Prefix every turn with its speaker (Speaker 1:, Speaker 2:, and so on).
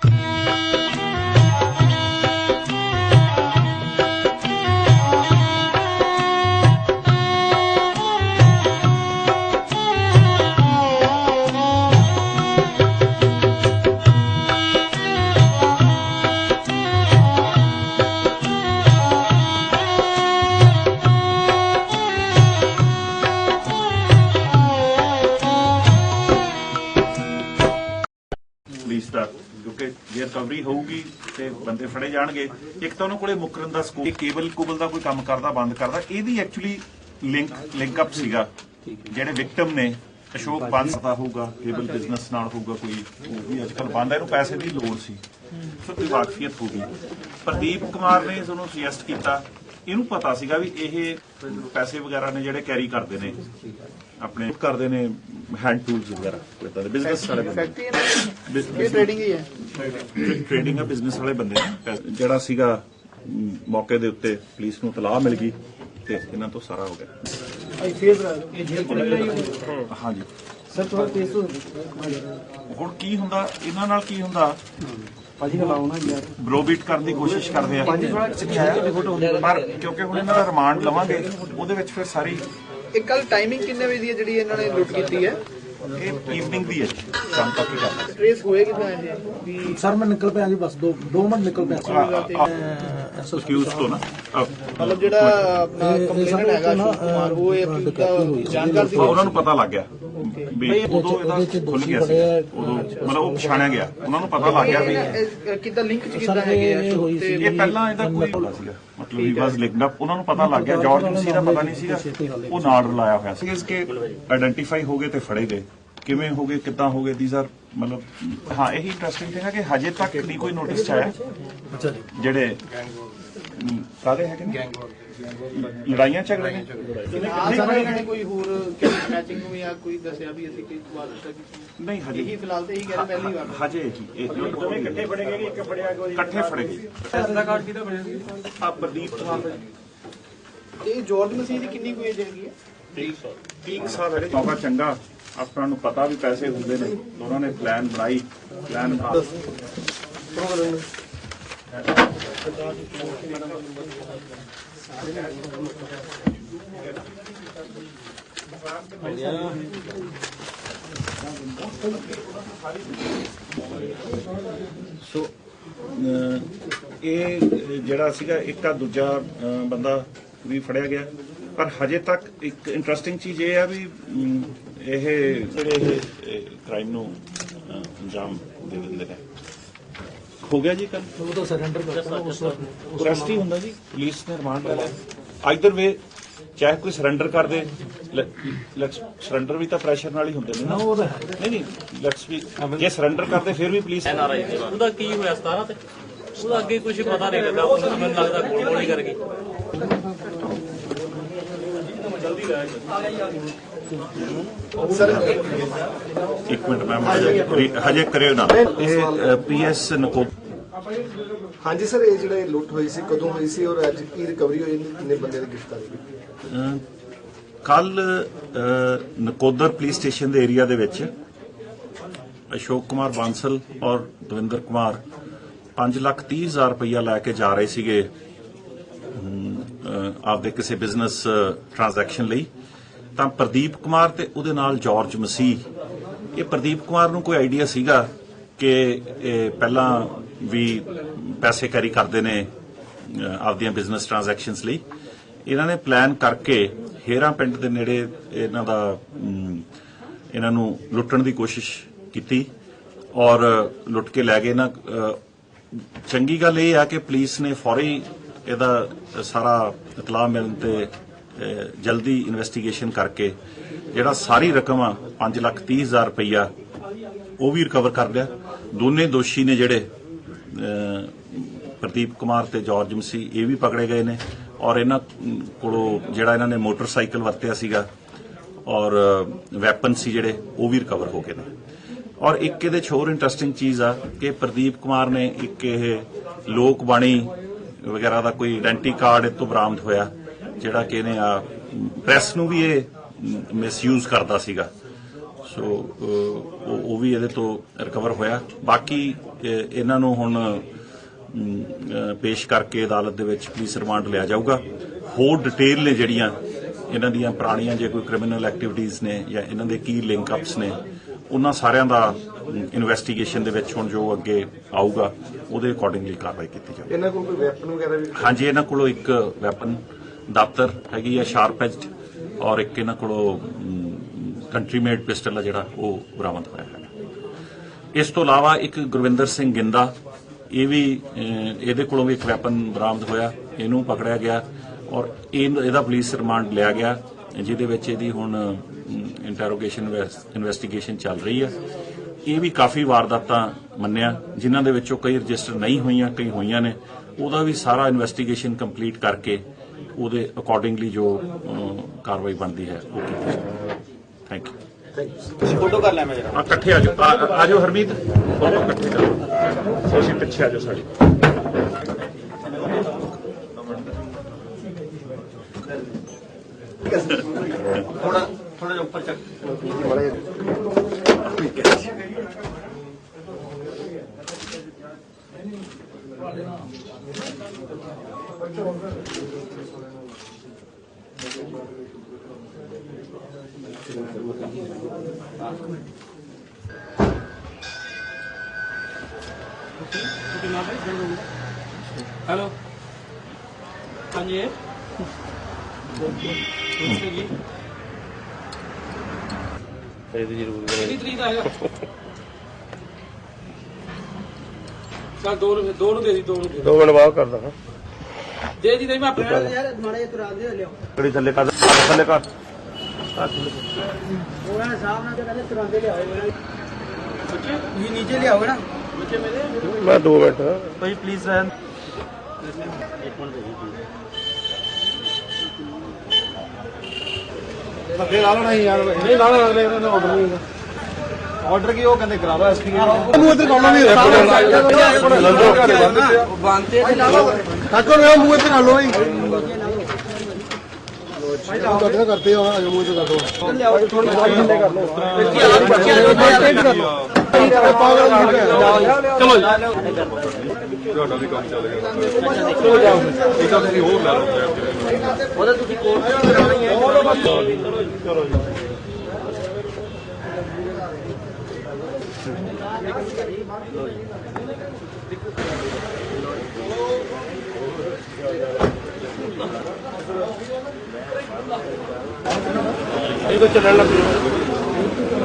Speaker 1: Police ਜੇ ਹੋਊਗੀ ਤੇ ਬੰਦੇ ਫੜੇ ਜਾਣਗੇ। ਇੱਕ ਤਾਂ ਉਹਨਾਂ ਕੋਲੇ ਮੁਕਰਨ ਦਾ ਸਕੋਪ, ਇਹ ਕੇਬਲ ਕੁਬਲ ਦਾ ਕੋਈ ਕੰਮ ਕਰਦਾ, ਬੰਦ ਕਰਦਾ। ਇਹਦੀ ਐਕਚੁਅਲੀ ਲਿੰਕ ਲਿੰਕ ਅਪ ਸੀਗਾ। ਜਿਹੜੇ ਵਿਕਟਮ ਨੇ, ਅਸ਼ੋਕ ਬੰਸ ਦਾ ਹੋਊਗਾ ਕੇਬਲ ਬਿਜ਼ਨਸ ਨਾਲ ਹੋਊਗਾ ਕੋਈ, ਉਹ ਵੀ ਅੱਜ ਬੰਦ ਹੈ ਇਹਨੂੰ ਪੈਸੇ ਦੀ ਲੋੜ ਸੀ। ਸੋ ਕੋਈ ਵਾਕਫੀਅਤ ਹੋ ਗਈ। ਪ੍ਰਦੀਪ ਕੁਮਾਰ ਨੇ ਤੁਹਾਨੂੰ ਸੁਜੈਸਟ ਕੀਤਾ। ਇਹਨੂੰ ਪਤਾ ਸੀਗਾ ਵੀ ਇਹ ਪੈਸੇ ਵਗੈਰਾ ਨੇ ਜਿਹੜੇ ਕੈਰੀ ਕਰਦੇ ਨੇ। ਆਪਣੇ ਕਰਦੇ ਨੇ ਹੈਂਡ ਟੂਲਸ ਵਗੈਰਾ ਇਦਾਂ ਦੇ ਬਿਜ਼ਨਸ ਵਾਲੇ ਬੰਦੇ।
Speaker 2: ਇਹ ਟ੍ਰੇਡਿੰਗ ਹੀ ਹੈ।
Speaker 1: ਟ੍ਰੇਡਿੰਗ ਆ ਬਿਜ਼ਨਸ ਵਾਲੇ ਬੰਦੇ ਨੇ। ਜਿਹੜਾ ਸੀਗਾ ਮੌਕੇ ਦੇ ਉੱਤੇ ਪੁਲਿਸ ਨੂੰ ਤਲਾਹ ਮਿਲ ਗਈ ਤੇ ਇਹਨਾਂ ਤੋਂ ਸਾਰਾ ਹੋ ਗਿਆ।
Speaker 2: ਇਹ ਜੇਲ੍ਹ
Speaker 1: ਹਾਂਜੀ।
Speaker 2: ਸਰ ਥੋੜਾ ਤੇਜ਼ ਤੋਂ
Speaker 1: ਹੁਣ ਕੀ ਹੁੰਦਾ? ਇਹਨਾਂ ਨਾਲ ਕੀ ਹੁੰਦਾ?
Speaker 2: ਭਾਜੀ ਹਲਾਓ ਨਾ ਯਾਰ।
Speaker 1: ਬਰੋਬੀਟ ਕਰਨ ਦੀ ਕੋਸ਼ਿਸ਼ ਕਰਦੇ ਆ। ਪਰ ਕਿਉਂਕਿ ਹੁਣ ਇਹਨਾਂ ਦਾ ਰਿਮਾਂਡ ਲਵਾਂਗੇ ਉਹਦੇ ਵਿੱਚ ਫਿਰ ਸਾਰੀ
Speaker 2: ਇਹ ਕੱਲ ਟਾਈਮਿੰਗ ਕਿੰਨੇ ਵਜੇ ਦੀ ਹੈ ਜਿਹੜੀ ਇਹਨਾਂ ਨੇ ਲੁੱਟ ਕੀਤੀ ਹੈ?
Speaker 1: ਇਹ ਈਵਨਿੰਗ ਦੀ ਹੈ ਸ਼ਾਮ ਤੱਕ ਹੀ। ਕਰਨਾ
Speaker 2: ਟ੍ਰੇਸ ਹੋਏ ਕਿਦਾਂ ਇਹ ਵੀ
Speaker 3: ਸਰ ਮੈਂ ਨਿਕਲ ਪਿਆ ਜੀ ਬਸ 2 2 ਮਿੰਟ ਨਿਕਲ ਪਿਆ।
Speaker 1: ਐਕਸਕਿਊਜ਼ ਤੋਂ ਨਾ।
Speaker 2: ਮਤਲਬ ਜਿਹੜਾ ਆਪਣਾ
Speaker 3: ਇਹ- ਇਹ
Speaker 2: ਕੰਪਲੇਨਟ
Speaker 3: ਸਾਰੇ
Speaker 2: ਹੈਗਾ
Speaker 3: ਨਾ,
Speaker 2: ਅਸ਼ੋਕ ਕੁਮਾਰ ਉਹ ਇਹ
Speaker 3: ਅਹ,
Speaker 2: ਆਪਣਾ
Speaker 3: ਹੋਈ ਸੀ।
Speaker 2: ਜਾਣਕਾਰ ਸੀ।
Speaker 1: ਉਹਨਾਂ ਨੂੰ ਪਤਾ ਲੱਗ ਗਿਆ। ਵੀ ਉਦੋਂ
Speaker 3: ਉਹਦੇ ਚ
Speaker 1: ਇਹਦਾ ਖੁੱਲ
Speaker 3: ਦੋਸ਼ੀ
Speaker 1: ਗਿਆ ਸੀ
Speaker 3: ਬੜੇ ਆ।
Speaker 1: ਉਦੋਂ ਮਤਲਬ ਉਹ ਪਛਾਣਿਆ ਗਿਆ। ਉਹਨਾਂ ਨੂੰ ਪਤਾ ਲੱਗ ਗਿਆ ਵੀ
Speaker 2: ਕਿਦਾਂ ਲਿੰਕ ਚ
Speaker 3: ਸਰ,
Speaker 2: ਕਿਦਾਂ ਹੈਗੇ ਆ
Speaker 3: ਇਹ ਹੋਈ
Speaker 2: ਅਸ਼ੋਕ
Speaker 3: ਸੀ
Speaker 2: ਤੇ
Speaker 1: ਇਹ ਪਹਿਲਾਂ ਇਹਦਾ ਕੋਈ ਪਤਾ ਸੀਗਾ। ਮਤਲਬ ਹੀ। ਵਾਸ ਲਿੰਕਡ ਅਪ ਉਹਨਾਂ ਨੂੰ ਪਤਾ ਲੱਗ ਗਿਆ। ਜਾਰਜ ਮਸੀ ਦਾ ਪਤਾ ਨਹੀਂ ਸੀਗਾ। ਉਹ ਨਾਲ ਰਲਾਇਆ ਹੋਇਆ ਸੀ। ਇਸ ਕੇ ਆਇਡੈਂਟੀਫਾਈ ਹੋ ਗਏ ਤੇ ਫੜੇ ਗਏ। ਕਿਵੇਂ ਹੋ ਗਏ ਕਿੱਦਾਂ ਹੋ ਗਏ ਥੀਸ ਆਰ ਮਤਲਬ ਹਾਂ ਇਹੀ ਇੰਟਰਸਟਿੰਗ ਥਿੰਗ ਹੈ ਕਿ ਹਜੇ ਤੱਕ ਨਹੀਂ ਕੋਈ ਨੋਟਿਸ ਆਇਆ।
Speaker 3: ਅੱਛਾ ਜੀ।
Speaker 1: ਜਿਹੜੇ ਅਮ, ਕਾਹਦੇ ਹੈਗੇ ਨੇ? ਲੜਾਈਆਂ ਝਗੜੇ ਨੇ
Speaker 2: ਕੋਈ ਹੋਰ ਮੈਚਿੰਗ ਨੂੰ ਜਾਂ ਕੋਈ ਦੱਸਿਆ ਵੀ ਅਸੀਂ ਕੋਈ ਵਾਰ ਕੀਤਾ
Speaker 1: ਨਹੀਂ
Speaker 2: ਇਹੀ
Speaker 1: ਹਜੇ
Speaker 2: ਫਿਲਹਾਲ ਤੇ ਇਹੀ ਕਹਿ ਰਹੇ ਪਹਿਲੀ ਵਾਰ।
Speaker 1: ਹਜੇ ਹੀ ਇਹ ਦੋਵੇਂ ਇਕੱਠੇ ਫੜੇ ਗਏ ਇੱਕ ਫੜਿਆ ਗਿਆ ਇਕੱਠੇ ਫੜੇ ਗਏ। ਫੈਸਲਾ ਕਾਰਡ ਕਿਹਦਾ ਬਣਿਆ ਸੀ? ਆ ਪ੍ਰਦੀਪ ਦਾ। ਜੀ।
Speaker 2: ਇਹ ਜਾਰਜ ਮਸੀਹ ਦੀ ਕਿੰਨੀ ਕੋਈ ਏਜ ਹੈਗੀ ਹੈ?
Speaker 1: 30 ਸਾਲ। ਹੈ ਚੰਗਾ। ਆਪਾਂ ਨੂੰ ਪਤਾ ਵੀ ਪੈਸੇ ਹੁੰਦੇ ਨੇ। ਉਹਨਾਂ ਨੇ ਪਲਾਨ ਬਣਾਈ ਪਲਾਨ ਬਣਾ ਸੋ ਇਹ ਜਿਹੜਾ ਸੀਗਾ, ਇੱਕ ਆ ਦੂਜਾ ਬੰਦਾ ਵੀ ਫੜਿਆ ਗਿਆ। ਪਰ ਹਜੇ ਤੱਕ ਇੱਕ ਇੰਟਰਸਟਿੰਗ ਚੀਜ਼ ਇਹ ਆ ਵੀ ਇਹ ਜਿਹੜੇ ਇਹ ਕ੍ਰਾਈਮ ਨੂੰ ਅੰਜਾਮ ਦੇ ਦਿੰਦੇ ਨੇ। ਹੋ ਗਿਆ ਜੀ ਕੱਲ
Speaker 3: ਉਹ ਤਾਂ ਸਰੈਂਡਰ ਕਰਤਾ ਉਸ ਵਕਤ।
Speaker 1: ਅਰੈਸਟ ਹੀ ਹੁੰਦਾ ਜੀ ਪੁਲਿਸ ਨੇ ਰਿਮਾਂਡ ਲੈ ਲਿਆ। ਆਈਦਰ ਵੇ ਚਾਹੇ ਕੋਈ ਸਰੈਂਡਰ ਕਰ ਦੇ ਸਰੈਂਡਰ ਵੀ ਤਾਂ ਪ੍ਰੈਸ਼ਰ ਨਾਲ ਹੀ ਹੁੰਦੇ ਨੇ ਨਾ।
Speaker 3: ਉਹ
Speaker 1: ਨਹੀਂ ਨਹੀਂ ਲੈਟਸ ਵੀ ਜੇ ਸਰੈਂਡਰ ਕਰਦੇ ਫਿਰ ਵੀ ਪੁਲਿਸ
Speaker 4: ਉਹਦਾ ਕੀ ਹੋਇਆ 17 ਤੇ? ਉਹਦਾ ਅੱਗੇ ਕੁਝ ਪਤਾ ਨਹੀਂ ਲੱਗਾ ਉਹ ਮੈਨੂੰ ਲੱਗਦਾ ਗੋਲ ਗੋਲੀ ਕਰ ਗਈ
Speaker 1: ਇੱਕ ਮਿੰਟ ਮੈਂ ਮਾੜਾ ਹਜੇ ਕਰਿਓ ਨਾ। ਇਹ ਪੀਐਸ ਨਕੋ
Speaker 5: ਹਾਂਜੀ ਸਰ ਇਹ ਜਿਹੜੇ ਲੁੱਟ ਹੋਈ ਸੀ ਕਦੋਂ ਹੋਈ ਸੀ ਔਰ ਅੱਜ ਕੀ ਰਿਕਵਰੀ ਹੋਈ ਕਿੰਨੇ ਬੰਦੇ ਦੀ ਗ੍ਰਿਫਤਾਰੀ
Speaker 1: ਕੱਲ ਨਕੋਦਰ ਪੁਲਿਸ ਸਟੇਸ਼ਨ ਦੇ ਏਰੀਆ ਦੇ ਵਿੱਚ ਅਸ਼ੋਕ ਕੁਮਾਰ ਬਾਂਸਲ ਔਰ ਦਵਿੰਦਰ ਕੁਮਾਰ 5 ਲੱਖ 30 ਹਜ਼ਾਰ ਰੁਪਈਆ ਲੈ ਕੇ ਜਾ ਰਹੇ ਸੀਗੇ ਆਪਦੇ ਕਿਸੇ ਬਿਜ਼ਨਸ ਟ੍ਰਾਂਜੈਕਸ਼ਨ ਲਈ। ਤਾਂ ਪ੍ਰਦੀਪ ਕੁਮਾਰ ਤੇ ਉਹਦੇ ਨਾਲ ਜਾਰਜ ਮਸੀਹ। ਇਹ ਪ੍ਰਦੀਪ ਕੁਮਾਰ ਨੂੰ ਕੋਈ ਆਈਡੀਆ ਸੀਗਾ ਕਿ ਇਹ ਪਹਿਲਾਂ ਵੀ ਪੈਸੇ ਕੈਰੀ ਕਰਦੇ ਨੇ ਆਪਦੀਆਂ ਬਿਜ਼ਨਸ ਟ੍ਰਾਂਜੈਕਸ਼ਨਸ ਲਈ? ਇਹਨਾਂ ਨੇ ਪਲਾਨ ਕਰਕੇ ਹੇਰਾ ਪਿੰਡ ਦੇ ਨੇੜੇ ਇਹਨਾਂ ਦਾ ਇਹਨਾਂ ਨੂੰ ਲੁੱਟਣ ਦੀ ਕੋਸ਼ਿਸ਼ ਕੀਤੀ ਔਰ ਲੁੱਟ ਕੇ ਲੈ ਗਏ। ਨਾ ਚੰਗੀ ਗੱਲ ਇਹ ਆ ਕਿ ਪੁਲਿਸ ਨੇ ਫੌਰੀ ਇਹਦਾ ਸਾਰਾ ਇਤਲਾਹ ਮਿਲਣ ਤੇ ਜਲਦੀ ਇਨਵੈਸਟੀਗੇਸ਼ਨ ਕਰਕੇ ਜਿਹੜਾ ਸਾਰੀ ਰਕਮ ਆ 5 ਲੱਖ 30 ਹਜ਼ਾਰ ਰੁਪਈਆ, ਉਹ ਵੀ ਰਿਕਵਰ ਕਰ ਲਿਆ। ਦੋਨੇ ਦੋਸ਼ੀ ਨੇ ਜਿਹੜੇ ਪ੍ਰਦੀਪ ਕੁਮਾਰ ਤੇ ਜਾਰਜ ਮਸੀ ਇਹ ਵੀ ਪਕੜੇ ਗਏ ਨੇ। ਔਰ ਇਹਨਾਂ ਕੋਲੋਂ ਜਿਹੜਾ ਇਹਨਾਂ ਨੇ ਮੋਟਰਸਾਈਕਲ ਵਰਤਿਆ ਸੀਗਾ, ਔਰ ਵੈਪਨ ਸੀ ਜਿਹੜੇ, ਉਹ ਵੀ ਰਿਕਵਰ ਹੋ ਗਏ ਨੇ। ਔਰ ਇੱਕ ਇਹਦੇ 'ਚ ਹੋਰ ਇੰਟਰਸਟਿੰਗ ਚੀਜ਼ ਆ ਕਿ ਪ੍ਰਦੀਪ ਕੁਮਾਰ ਨੇ ਇੱਕ ਇਹ ਲੋਕ ਬਾਣੀ ਵਗੈਰਾ ਦਾ ਕੋਈ ਆਇਡੈਂਟੀ ਕਾਰਡ ਇਹ ਤੋਂ ਬਰਾਮਦ ਹੋਇਆ, ਜਿਹੜਾ ਕਿ ਇਹਨੇ ਆ ਪ੍ਰੈਸ ਨੂੰ ਵੀ ਇਹ ਮਿਸਯੂਜ਼ ਕਰਦਾ ਸੀਗਾ। ਸੋ ਉਹ ਵੀ ਇਹਦੇ ਤੋਂ ਰਿਕਵਰ ਹੋਇਆ। ਬਾਕੀ ਇਹਨਾਂ ਨੂੰ ਹੁਣ ਪੇਸ਼ ਕਰਕੇ ਅਦਾਲਤ ਦੇ ਵਿੱਚ ਪੁਲਿਸ ਰਿਮਾਂਡ ਲਿਆ ਜਾਊਗਾ। ਹੋਰ ਡਿਟੇਲ ਨੇ ਜਿਹੜੀਆਂ, ਇਹਨਾਂ ਦੀਆਂ ਪੁਰਾਣੀਆਂ ਜੇ ਕੋਈ ਕ੍ਰਿਮੀਨਲ ਐਕਟੀਵਿਟੀਜ਼ ਨੇ ਜਾਂ ਇਹਨਾਂ ਦੇ ਕੀ ਲਿੰਕ ਅਪਸ ਨੇ ਉਹਨਾਂ ਸਾਰਿਆਂ ਦਾ ਇਨਵੈਸਟੀਗੇਸ਼ਨ ਦੇ ਵਿੱਚ ਹੁਣ ਜੋ ਅੱਗੇ ਆਊਗਾ ਉਹਦੇ ਅਕੋਰਡਿੰਗਲੀ ਕਾਰਵਾਈ ਕੀਤੀ ਜਾਊਗੀ।
Speaker 5: ਇਹਨਾਂ ਕੋਲ ਕੋਈ ਵੈਪਨ ਵਗੈਰਾ ਵੀ
Speaker 1: ਹਾਂਜੀ ਇਹਨਾਂ ਕੋਲੋਂ ਇੱਕ ਵੈਪਨ ਦਾਤਰ ਹੈਗੀ ਆ ਸ਼ਾਰਪ ਐਜਡ ਔਰ ਇੱਕ ਇਹਨਾਂ ਕੋਲੋਂ ਕੰਟਰੀ ਮੇਡ ਪਿਸਟਲ ਆ ਜਿਹੜਾ ਉਹ ਬਰਾਮਦ ਹੋਇਆ ਹੈ। ਇਸ ਤੋਂ ਇਲਾਵਾ ਇੱਕ ਗੁਰਵਿੰਦਰ ਸਿੰਘ ਗਿੰਦਾ ਇਹ ਵੀ ਇਹਦੇ ਕੋਲੋਂ ਵੀ ਇੱਕ ਵੈਪਨ ਬਰਾਮਦ ਹੋਇਆ ਇਹਨੂੰ ਪਕੜਿਆ ਗਿਆ ਔਰ ਇਹ- ਇਹਦਾ ਪੁਲਿਸ ਰਿਮਾਂਡ ਲਿਆ ਗਿਆ ਜਿਹਦੇ ਵਿੱਚ ਇਹਦੀ ਹੁਣ ਇੰਟਰੋਗੇਸ਼ਨ ਇਨਵੈਸਟੀਗੇਸ਼ਨ ਚੱਲ ਰਹੀ ਹੈ ਇਹ ਵੀ ਕਾਫੀ ਵਾਰਦਾਤਾਂ ਮੰਨਿਆ ਜਿਨ੍ਹਾਂ ਦੇ ਵਿੱਚੋਂ ਕਈ ਰਜਿਸਟਰ ਨਹੀਂ ਹੋਈਆਂ ਕਈ ਹੋਈਆਂ ਨੇ। ਉਹਦਾ ਵੀ ਸਾਰਾ ਇਨਵੈਸਟੀਗੇਸ਼ਨ ਕੰਪਲੀਟ ਕਰਕੇ ਉਹਦੇ ਅਕੋਰਡਿੰਗਲੀ ਜੋ ਕਾਰਵਾਈ ਬਣਦੀ ਹੈ ਉਹ ਕੀਤੀ ਜਾਵੇ ਥੈਂਕ ਯੂ
Speaker 6: ਫੋਟੋ ਕਰ ਲੈ ਮੈਂ ਜਰਾ
Speaker 1: ਆ ਇਕੱਠੇ ਆ ਜਾਓ। ਆ- ਆ ਜਾਓ ਹਰਮੀਤ। ਫੋਟੋ ਇਕੱਠੇ ਕਰੋ। ਤੁਸੀਂ ਪਿੱਛੇ ਆ ਜਾਓ ਸਾਡੀ।
Speaker 6: ਥੋੜਾ ਥੋੜਾ ਜਿਹਾ ਉੱਪਰ ਚੱਕ
Speaker 4: ਹੈਲੋ। ਹਾਂਜੀ। ਇਹ ਜੀ।
Speaker 7: ਇਹਦੀ ਜ਼ਰੂਰ
Speaker 4: ਕਿੰਨੀ ਤਰੀਕ ਦਾ ਹੈਗਾ ਚਲ ਦੋ ਨੂੰ ਦੋ ਨੂੰ ਦੇ ਦੀ ਦੋ ਨੂੰ ਦੇ
Speaker 7: ਦੋ। ਮਿੰਟ ਬਾਅਦ ਕਰਦਾ ਹਾਂ
Speaker 4: ਦੇ ਦੀ ਦੇ ਮੈਂ ਆਪਣੇ
Speaker 3: ਯਾਰ ਮਾੜੇ ਤੁਰਾ ਦੇ ਲਿਓ
Speaker 7: ਕਿਹੜੀ ਥੱਲੇ ਕਰ ਥੱਲੇ ਕਰ।
Speaker 3: ਉਹਨਾਂ ਨੇ ਸਾਹਿਬ ਨਾਲ ਕਹਿੰਦੇ ਤੁਰਾ ਦੇ ਲਿਆਓ ਇਹ ਨੀਚੇ ਲਿਆਓਗੇ ਨਾ।
Speaker 7: ਮੈਂ 2 ਮਿੰਟ।
Speaker 6: ਭਾਈ ਪਲੀਜ਼ ਰਹਿਣ।
Speaker 5: ਅੱਗੇ ਲਾ ਲੈਣਾ ਯਾਰ ਨਹੀਂ ਲਾ ਲੈਣਾ ਅਗਲੇ ਨੇ ਆਰਡਰ ਨਹੀਂ ਆਰਡਰ ਕੀ ਉਹ ਕਹਿੰਦੇ ਕਰਾ ਲਓ ਐਸਪੀ ਨੂੰ ਇੱਧਰ ਕਰ ਲਓ
Speaker 3: ਬੰਦੇ
Speaker 5: ਕਾਕੋ ਨੇ ਮੂੰਹ ਇੱਧਰ ਕਰ ਲਓ ਜੀ ਤੁਹਾਡੇ ਕਰਤੇ ਆ ਮੂੰਹ ਤੇ ਕਰ ਦੋ
Speaker 3: ਲਿਆਓ ਥੋੜਾ ਥੱਲੇ ਕਰ ਲਓ
Speaker 7: ਇਹ ਤਾਂ ਚੱਲਣ ਲੱਗ ਪਿਆ